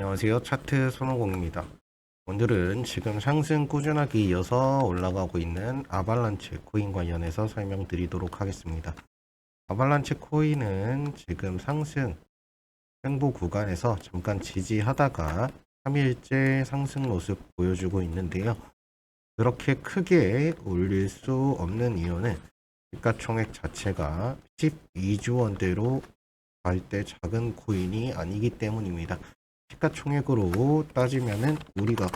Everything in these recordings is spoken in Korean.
안녕하세요. 차트 손오공입니다. 오늘은 지금 상승 꾸준하게 이어서 올라가고 있는 아발란체 코인 관련해서 설명드리도록 하겠습니다. 아발란체 코인은 지금 상승 횡보 구간에서 잠깐 지지하다가 3일째 상승 모습 보여주고 있는데요. 그렇게 크게 올릴 수 없는 이유는 시가총액 자체가 12조 원대로 갈 때 작은 코인이 아니기 때문입니다. 시가총액으로 따지면은 우리가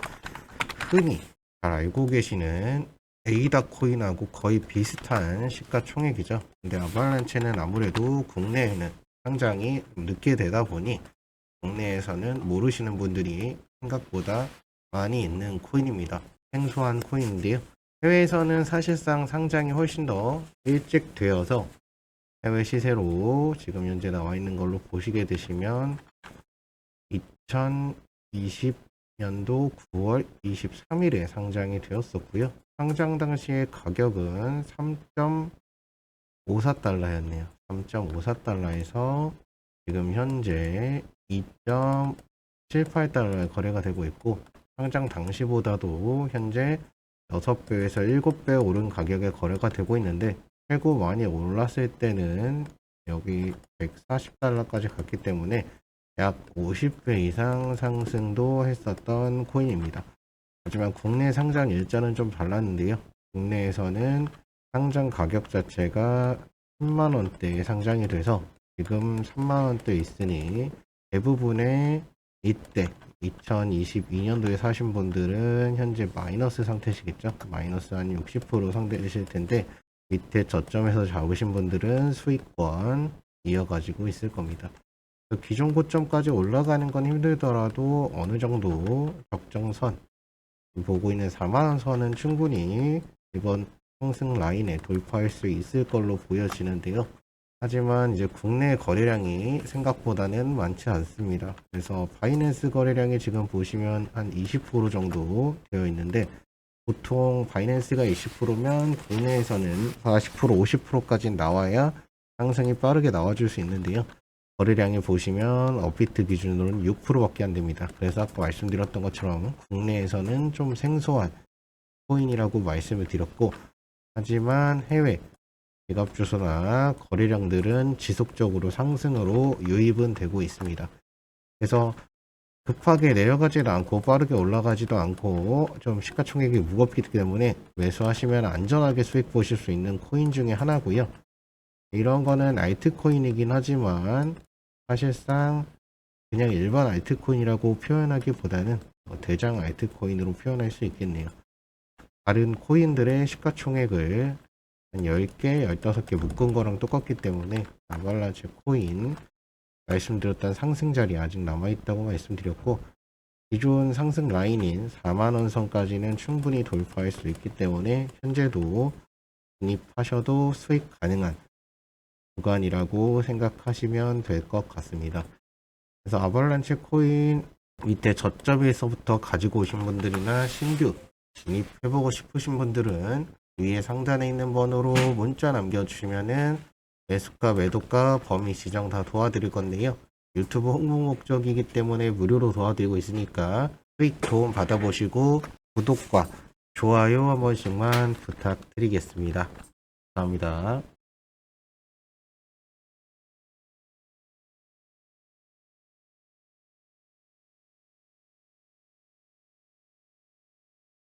흔히 잘 알고 계시는 에이다 코인하고 거의 비슷한 시가총액이죠. 근데 아발란체는 아무래도 국내에는 상장이 늦게 되다 보니 국내에서는 모르시는 분들이 생각보다 많이 있는 코인입니다. 생소한 코인인데요. 해외에서는 사실상 상장이 훨씬 더 일찍 되어서 해외 시세로 지금 현재 나와 있는 걸로 보시게 되시면 2020년도 9월 23일에 상장이 되었었고요. 상장 당시의 가격은 3.54달러였네요. 3.54달러에서 지금 현재 2.78달러에 거래가 되고 있고 상장 당시보다도 현재 6배에서 7배 오른 가격에 거래가 되고 있는데 최고 많이 올랐을 때는 여기 140달러까지 갔기 때문에 약 50배 이상 상승도 했었던 코인입니다. 하지만 국내 상장 일자는 좀 달랐는데요. 국내에서는 상장 가격 자체가 10만 원대에 상장이 돼서 지금 3만 원대 있으니 대부분의 이때 2022년도에 사신 분들은 현재 마이너스 상태시겠죠. 마이너스 한 60% 상태이실 텐데 밑에 저점에서 잡으신 분들은 수익권 이어가지고 있을 겁니다. 그 기존 고점까지 올라가는 건 힘들더라도 어느 정도 적정선 보고 있는 4만원 선은 충분히 이번 상승 라인에 돌파할 수 있을 걸로 보여지는데요. 하지만 이제 국내 거래량이 생각보다는 많지 않습니다. 그래서 바이낸스 거래량이 지금 보시면 한 20% 정도 되어 있는데 보통 바이낸스가 20%면 국내에서는 40% 50%까지 나와야 상승이 빠르게 나와줄 수 있는데요. 거래량이 보시면 업비트 기준으로는 6%밖에 안 됩니다. 그래서 아까 말씀드렸던 것처럼 국내에서는 좀 생소한 코인이라고 말씀을 드렸고 하지만 해외 지갑 주소나 거래량들은 지속적으로 상승으로 유입은 되고 있습니다. 그래서 급하게 내려가지도 않고 빠르게 올라가지도 않고 좀 시가총액이 무겁기 때문에 매수하시면 안전하게 수익 보실 수 있는 코인 중에 하나고요. 이런 거는 알트코인이긴 하지만 사실상 그냥 일반 알트코인이라고 표현하기보다는 뭐 대장 알트코인으로 표현할 수 있겠네요. 다른 코인들의 시가총액을 한 10개, 15개 묶은 거랑 똑같기 때문에 아발란체 코인 말씀드렸던 상승 자리 아직 남아있다고 말씀드렸고 기존 상승 라인인 4만원 선까지는 충분히 돌파할 수 있기 때문에 현재도 진입하셔도 수익 가능한 구간이라고 생각하시면 될 것 같습니다. 그래서 아발란체 코인 밑에 저점에서부터 가지고 오신 분들이나 신규 진입해보고 싶으신 분들은 위에 상단에 있는 번호로 문자 남겨주시면은 매수가, 매도가, 범위 지정 다 도와드릴 건데요. 유튜브 홍보 목적이기 때문에 무료로 도와드리고 있으니까 수익 도움 받아보시고 구독과 좋아요 한 번씩만 부탁드리겠습니다. 감사합니다.